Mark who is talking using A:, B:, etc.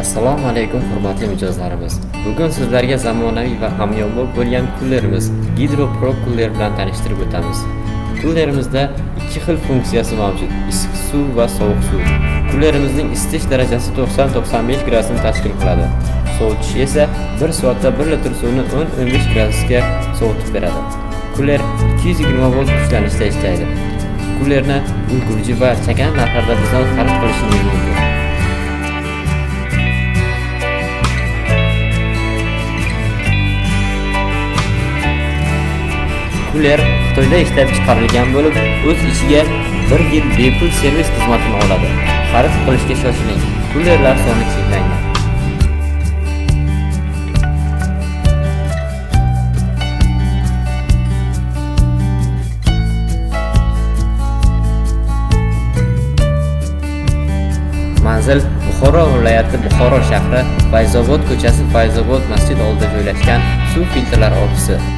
A: Assalomu alaykum hurmatli mijozlarimiz. Bugun sizlarga zamonaviy va hamyonbop bo'lgan kullerimiz Hydro Pro kuller bilan tanishtirib o'tamiz. Kullerimizda ikki xil funksiyasi mavjud: issiq suv va sovuq suv. Kullerimizning isitish darajasi 90-95 gradusni tashkil qiladi. Sovutish esa 1 soatda 1 litr suvni 10-15 gradusga sovutib beradi. Kuller 220 volt kuchlanishda ishlaydi. Kullerni ulgurji va chakana narxlarda bizdan xarid qilishingiz mumkin. Kuller Xitoyda ishlab chiqarilgan bo'lib, o'z ichiga 1 yil bepul servis xizmatini oladi. Xarid qilishga shoshiling. Kullerlar soni cheklangan. Manzil Buxoro viloyati Buxoro shahri Fayzobod ko'chasi Fayzobod masjid oldida joylashgan suv filtrlari ofisi.